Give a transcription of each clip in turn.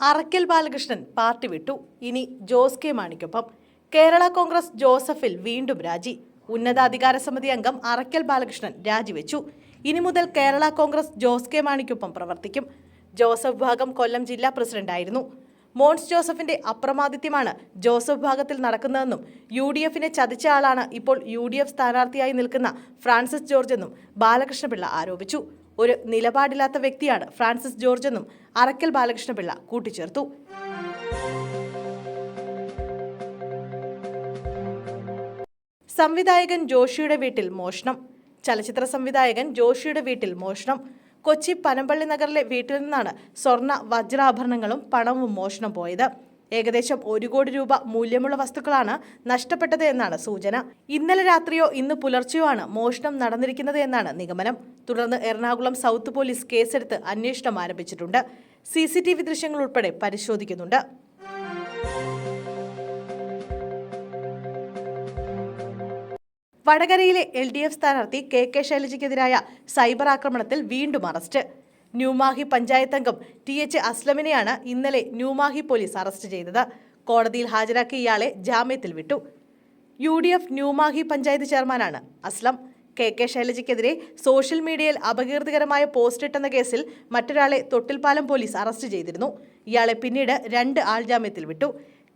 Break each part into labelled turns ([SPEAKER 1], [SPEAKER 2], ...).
[SPEAKER 1] Arakkal Balakrishnan party വിട്ടു. ഇനി Jose K മാണിക്കൊപ്പം. കേരള കോൺഗ്രസ് ജോസഫിൽ വീണ്ടും രാജി. ഉന്നതാധികാര സമിതി അംഗം അറക്കൽ ബാലകൃഷ്ണൻ രാജിവെച്ചു. ഇനി മുതൽ കേരള കോൺഗ്രസ് ജോസ് കെ മാണിക്കൊപ്പം പ്രവർത്തിക്കും. ജോസഫ് വിഭാഗം കൊല്ലം ജില്ലാ പ്രസിഡന്റായിരുന്നു. മോൻസ് ജോസഫിന്റെ അപ്രമാദിത്യമാണ് ജോസഫ് ഭാഗത്തിൽ നടക്കുന്നതെന്നും യു ഡി എഫിനെ ചതിച്ച ആളാണ് ഇപ്പോൾ യു ഡി എഫ് സ്ഥാനാർത്ഥിയായി നിൽക്കുന്ന ഫ്രാൻസിസ് ജോർജ് എന്നും ബാലകൃഷ്ണപിള്ള ആരോപിച്ചു. ഒരു നിലപാടില്ലാത്ത വ്യക്തിയാണ് ഫ്രാൻസിസ് ജോർജ് എന്നും അറക്കൽ ബാലകൃഷ്ണപിള്ള കൂട്ടിച്ചേർത്തു. സംവിധായകൻ ജോഷിയുടെ വീട്ടിൽ മോഷണം. ചലച്ചിത്ര സംവിധായകൻ ജോഷിയുടെ വീട്ടിൽ മോഷണം. കൊച്ചി പനമ്പള്ളി നഗറിലെ വീട്ടിൽ നിന്നാണ് സ്വർണ വജ്രാഭരണങ്ങളും പണവും മോഷണം പോയത്. ഏകദേശം ഒരു കോടി രൂപ മൂല്യമുള്ള വസ്തുക്കളാണ് നഷ്ടപ്പെട്ടത് എന്നാണ് സൂചന. ഇന്നലെ രാത്രിയോ ഇന്ന് പുലർച്ചെയോ ആണ് മോഷണം നടന്നിരിക്കുന്നത് എന്നാണ് നിഗമനം. തുടർന്ന് എറണാകുളം സൗത്ത് പോലീസ് കേസെടുത്ത് അന്വേഷണം ആരംഭിച്ചിട്ടുണ്ട്. സി ദൃശ്യങ്ങൾ ഉൾപ്പെടെ പരിശോധിക്കുന്നുണ്ട്. വടകരയിലെ എൽ ഡി എഫ് സ്ഥാനാർത്ഥി കെ കെ ശൈലജയ്ക്കെതിരായ സൈബർ ആക്രമണത്തിൽ വീണ്ടും അറസ്റ്റ്. ന്യൂമാഹി പഞ്ചായത്ത് അംഗം ടി എച്ച് അസ്ലമിനെയാണ് ഇന്നലെ ന്യൂമാഹി പോലീസ് അറസ്റ്റ് ചെയ്തത്. കോടതിയിൽ ഹാജരാക്കിയ ഇയാളെ ജാമ്യത്തിൽ വിട്ടു. U D F New Mahe panchayat ചെയർമാനാണ് അസ്ലം. കെ കെ ശൈലജയ്ക്കെതിരെ സോഷ്യൽ മീഡിയയിൽ അപകീർത്തികരമായ പോസ്റ്റ് ഇട്ടെന്ന കേസിൽ മറ്റൊരാളെ തൊട്ടിൽപ്പാലം പോലീസ് അറസ്റ്റ് ചെയ്തിരുന്നു. ഇയാളെ പിന്നീട് രണ്ട് ആൾജാമ്യത്തിൽ വിട്ടു.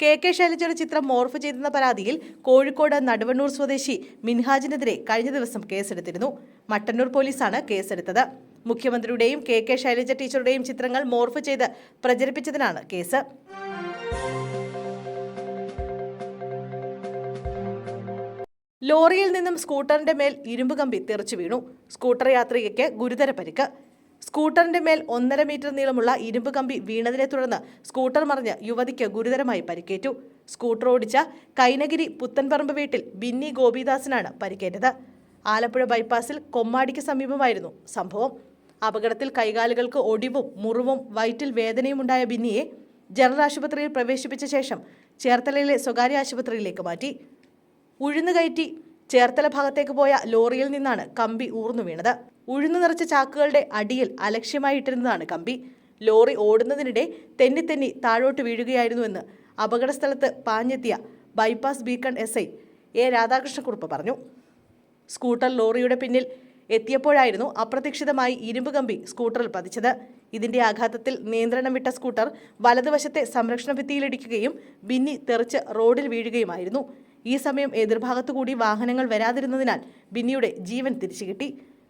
[SPEAKER 1] കെ കെ ശൈലജയുടെ ചിത്രം മോർഫ് ചെയ്തെന്ന പരാതിയിൽ കോഴിക്കോട് നടുവണ്ണൂർ സ്വദേശി മിൻഹാജിനെതിരെ കഴിഞ്ഞ ദിവസം കേസെടുത്തിരുന്നു. മട്ടന്നൂർ പോലീസാണ് കേസെടുത്തത്. മുഖ്യമന്ത്രിയുടെയും കെ കെ ശൈലജ ടീച്ചറുടെയും ചിത്രങ്ങൾ മോർഫ് ചെയ്ത് പ്രചരിപ്പിച്ചതിനാണ് കേസ്. ലോറിയിൽ നിന്നും സ്കൂട്ടറിന്റെ മേൽ ഇരുമ്പ് കമ്പി തെറിച്ചു വീണു. സ്കൂട്ടർ യാത്രികയ്ക്ക് ഗുരുതര പരിക്ക്. സ്കൂട്ടറിന്റെ മേൽ ഒന്നര മീറ്റർ നീളമുള്ള ഇരുമ്പ് കമ്പി വീണതിനെ തുടർന്ന് സ്കൂട്ടർ മറിഞ്ഞ് യുവതിക്ക് ഗുരുതരമായി പരിക്കേറ്റു. സ്കൂട്ടർ ഓടിച്ച കൈനഗിരി പുത്തൻപറമ്പ് വീട്ടിൽ ബിന്നി ഗോപിദാസിനാണ് പരിക്കേറ്റത്. ആലപ്പുഴ ബൈപ്പാസിൽ കൊമ്മാടിക്ക് സമീപമായിരുന്നു സംഭവം. അപകടത്തിൽ കൈകാലുകൾക്ക് ഒടിവും മുറിവും വയറ്റിൽ വേദനയും ഉണ്ടായ ബിന്നിയെ ജനറൽ ആശുപത്രിയിൽ പ്രവേശിപ്പിച്ച ശേഷം ചേർത്തലയിലെ സ്വകാര്യ ആശുപത്രിയിലേക്ക് മാറ്റി. ഉഴുന്നുകയറ്റി ചേർത്തല ഭാഗത്തേക്ക് പോയ ലോറിയിൽ നിന്നാണ് കമ്പി ഊർന്നു വീണത്. ഉഴുന്നു നിറച്ച ചാക്കുകളുടെ അടിയിൽ അലക്ഷ്യമായി ഇട്ടിരുന്നതാണ് കമ്പി. ലോറി ഓടുന്നതിനിടെ തെന്നി തെന്നി താഴോട്ട് വീഴുകയായിരുന്നുവെന്ന് അപകടസ്ഥലത്ത് പാഞ്ഞെത്തിയ bypass beacon S I A Radhakrishna Kurup പറഞ്ഞു. സ്കൂട്ടർ ലോറിയുടെ പിന്നിൽ എത്തിയപ്പോഴായിരുന്നു അപ്രതീക്ഷിതമായി ഇരുമ്പ് കമ്പി സ്കൂട്ടറിൽ പതിച്ചത്. ഇതിന്റെ ആഘാതത്തിൽ നിയന്ത്രണം വിട്ട സ്കൂട്ടർ വലതുവശത്തെ സംരക്ഷണ ഭിത്തിയിലിടിക്കുകയും ബിന്നി തെറിച്ച് റോഡിൽ വീഴുകയുമായിരുന്നു. ഈ സമയം എതിർഭാഗത്തുകൂടി വാഹനങ്ങൾ വരാതിരുന്നതിനാൽ ബിന്നിയുടെ ജീവൻ തിരിച്ചു കിട്ടി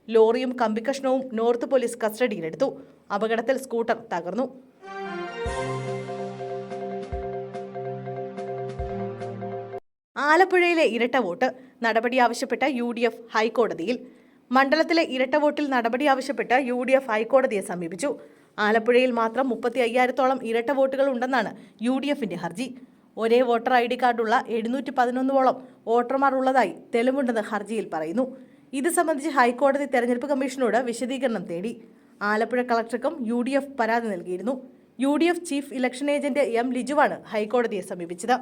[SPEAKER 1] ലോറിയും കമ്പിക്കഷ്ണവും നോർത്ത് പോലീസ് കസ്റ്റഡിയിലെടുത്തു. അപകടത്തിൽ സ്കൂട്ടർ തകർന്നു. ആലപ്പുഴയിലെ ഇരട്ട വോട്ട് നടപടി ആവശ്യപ്പെട്ട യു ഡി എഫ് ഹൈക്കോടതിയിൽ. മണ്ഡലത്തിലെ ഇരട്ട വോട്ടിൽ നടപടി ആവശ്യപ്പെട്ട് യു ഡി എഫ് ഹൈക്കോടതിയെ സമീപിച്ചു. ആലപ്പുഴയിൽ മാത്രം മുപ്പത്തി അയ്യായിരത്തോളം ഇരട്ട വോട്ടുകൾ ഉണ്ടെന്നാണ് യു ഡി എഫിന്റെ ഹർജി. ഒരേ വോട്ടർ ഐ ഡി കാർഡുള്ള എഴുന്നൂറ്റി പതിനൊന്നോളം വോട്ടർമാർ ഉള്ളതായി തെളിവുണ്ടെന്ന് ഹർജിയിൽ പറയുന്നു. ഇത് സംബന്ധിച്ച് ഹൈക്കോടതി തെരഞ്ഞെടുപ്പ് കമ്മീഷനോട് വിശദീകരണം തേടി. ആലപ്പുഴ കളക്ടർക്കും യു ഡി എഫ് പരാതി നൽകിയിരുന്നു. U D F chief election agent M ലിജുവാണ് ഹൈക്കോടതിയെ സമീപിച്ചത്.